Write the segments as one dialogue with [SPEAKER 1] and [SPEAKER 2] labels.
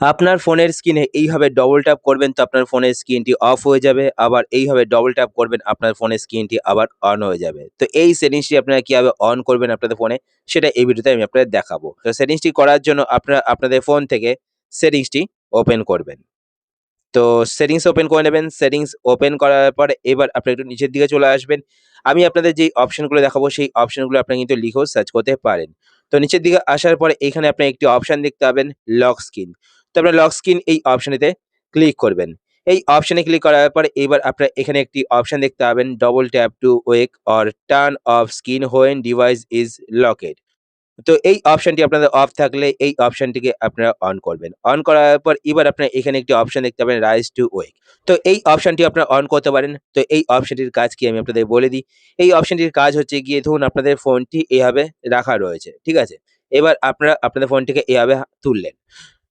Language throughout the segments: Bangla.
[SPEAKER 1] আপনার ফোনের স্ক্রিনে এইভাবে ডবল ট্যাপ করবেন তো আপনার ফোনের স্ক্রিনটি অফ হয়ে যাবে, আবার এইভাবে ডবল ট্যাপ করবেন আপনার ফোনের স্ক্রিনটি আবার অন হয়ে যাবে। তো এই সেটিংসটি আপনারা কীভাবে অন করবেন আপনাদের ফোনে, সেটা এই ভিডিওতে আমি আপনাদের দেখাবো। তো সেটিংসটি করার জন্য আপনারা, আপনাদের ফোন থেকে সেটিংসটি ওপেন করবেন। তো সেটিংস ওপেন করে নেবেন সেটিংস ওপেন করার পরে এবার আপনি একটু নিচের দিকে চলে আসবেন। আমি আপনাদের যেই অপশনগুলো দেখাবো, সেই অপশনগুলো আপনি কিন্তু লিখেও সার্চ করতে পারেন। তো নিচের দিকে আসার পরে এখানে আপনি একটি অপশান দেখতে পাবেন লক স্ক্রিন তো আপনার লক স্ক্রিন এই অপশনেতে ক্লিক করবেন। এই অপশনে ক্লিক করার পরে এবার আপনার এখানে একটি অপশন দেখতে পাবেন double tap to wake or turn off screen when device is locked তো এই অপশনটি আপনাদের অফ থাকলে এই অপশনটিকে আপনারা অন করবেন। অন করার পর এবার আপনার এখানে একটি অপশন দেখতে পাবেন রাইজ টু ওয়েক তো এই অপশনটি আপনারা অন করতে পারেন। তো এই অপশনটির কাজ কি আমি আপনাদের বলে দিই। এই অপশনটির কাজ হচ্ছে গিয়ে ধরুন আপনাদের ফোনটি এভাবে রাখা রয়েছে, ঠিক আছে? এবার আপনারা আপনাদের ফোনটিকে এভাবে তুললেন।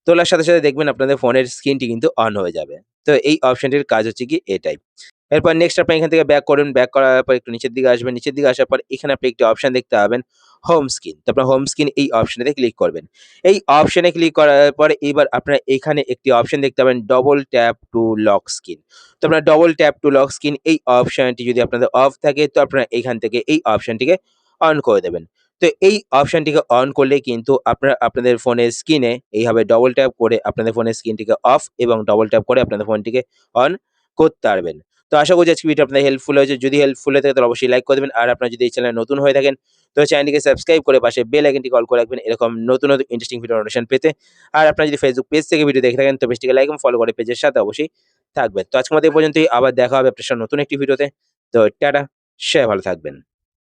[SPEAKER 1] তোলার সাথে সাথে দেখবেন আপনাদের ফোনের স্ক্রিনটি কিন্তু অন হয়ে যাবে। তো এই অপশনটির কাজ হচ্ছে কি এটাই। এরপর নেক্সট আপনি এখান থেকে ব্যাক করুন ব্যাক করার পর একটু নিচের দিকে আসবেন, নিচের দিকে আসার পর এখানে আপনি একটি অপশন দেখতে পাবেন হোম স্ক্রিন তো আপনার হোম স্ক্রিন এই অপশনেতে ক্লিক করবেন। এই অপশানে ক্লিক করার পরে এবার আপনার এখানে একটি অপশন দেখতে পাবেন double tap to lock screen তো আপনার double tap to lock screen এই অপশনটি যদি আপনাদের অফ থাকে, তো আপনারা এখান থেকে এই অপশনটিকে অন করে দেবেন। তো এই অপশনটিকে অন করলে কিন্তু আপনারা, আপনাদের ফোনের স্ক্রিনে এইভাবে ডবল ট্যাপ করে আপনাদের ফোনের স্ক্রিনটিকে অফ এবং ডবল ট্যাপ করে আপনাদের ফোনটিকে অন করতে পারবেন। তো আশা করছি আজকে ভিডিও আপনাদের হেল্পফুল হয়েছে। যদি হেল্পফুল হয়ে থাকে তাহলে অবশ্যই লাইক করে দেবেন। আর আপনারা যদি এই চ্যানেলে নতুন হয়ে থাকেন, তো চ্যানেলটিকে সাবস্ক্রাইব করে পাশে বেল আইকনটি কল করে রাখবেন। এরকম নতুন নতুন ইন্টারেস্টিং ভিডিও নোটিফিকেশন পেতে। আর আপনারা যদি ফেসবুক পেজ থেকে ভিডিও দেখে থাকেন, তো পেজটিকে লাইক এবং ফলো করে পেজের সাথে অবশ্যই থাকবেন। তো আজকে এই পর্যন্তই। আবার দেখা হবে আপনার নতুন একটি ভিডিওতে তো। টাটা সে ভালো থাকবেন।